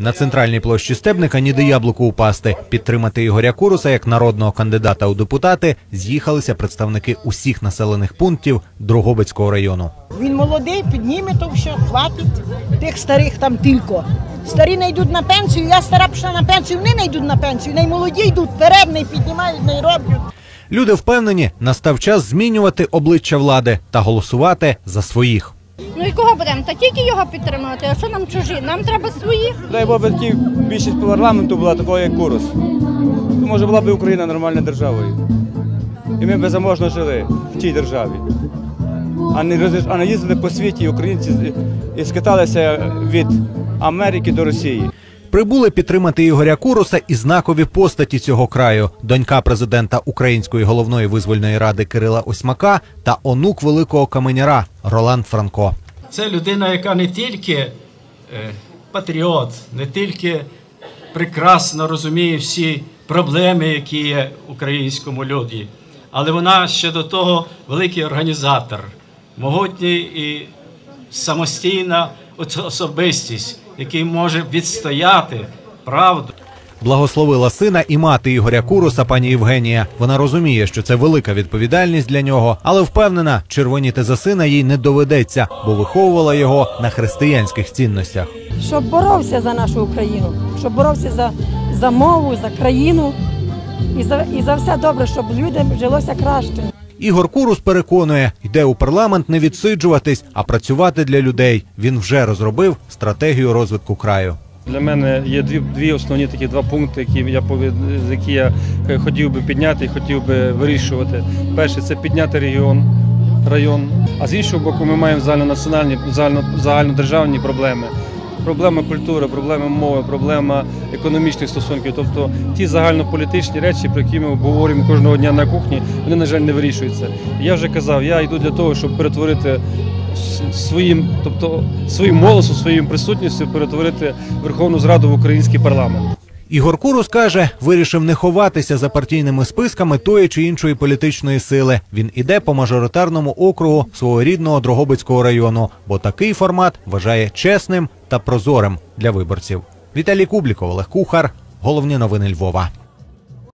На центральній площі Стебника ніде яблуку упасти. Підтримати Ігоря Куруса як народного кандидата у депутати з'їхалися представники усіх населених пунктів Дрогобицького району. Він молодий, підніме то все, хватить. Тих старих там тільки. Старі не йдуть на пенсію, я стара пішла на пенсію, вони не йдуть на пенсію, наймолоді йдуть вперед, не піднімають, не роблять. Люди впевнені, настав час змінювати обличчя влади та голосувати за своїх. Ну і кого будемо? Та тільки його підтримувати, а що нам чужі? Нам треба своїх. Дай Бог би такі більшість парламенту була такою, як Курус. То може була б Україна нормальною державою. І ми б заможно жили в тій державі. А не, а не їздили по світі українці і скиталися від Америки до Росії. Прибули підтримати Ігоря Куруса і знакові постаті цього краю: донька президента Української головної визвольної ради Кирила Осьмака та онук великого каменяра Роланд Франко. Це людина, яка не тільки е, патріот, не тільки прекрасно розуміє всі проблеми, які є українському люді, але вона ще до того великий організатор, могутній і самостійна особистість, який може відстояти правду. Благословила сина і мати Ігоря Куруса, пані Євгенія. Вона розуміє, що це велика відповідальність для нього, але впевнена, червоніти за сина їй не доведеться, бо виховувала його на християнських цінностях. щоб боровся за нашу Україну, щоб боровся за, за мову, за країну і за, і за все добре, щоб людям жилося краще. Ігор Курус переконує, йде у парламент не відсиджуватись, а працювати для людей. Він вже розробив стратегію розвитку краю. Для мене є дві, дві основні такі два пункти, які я які я е, хотів би підняти і хотів би вирішувати. Перше це підняти регіон, район. А з іншого боку, ми маємо загальнонаціональні, загально, загальнодержавні проблеми. Проблема культури, проблема мови, проблема економічних стосунків. Тобто ті загальнополітичні речі, про які ми обговорюємо кожного дня на кухні, вони, на жаль, не вирішуються. Я вже казав, я йду для того, щоб перетворити своїм, тобто своїм голосом, своїм присутністю перетворити Верховну Зраду в український парламент. Ігор Курус каже, вирішив не ховатися за партійними списками тої чи іншої політичної сили. Він іде по мажоритарному округу свого рідного Дрогобицького району, бо такий формат вважає чесним та прозорим для виборців. Віталій Кубліков, Олег Кухар. Головні новини Львова.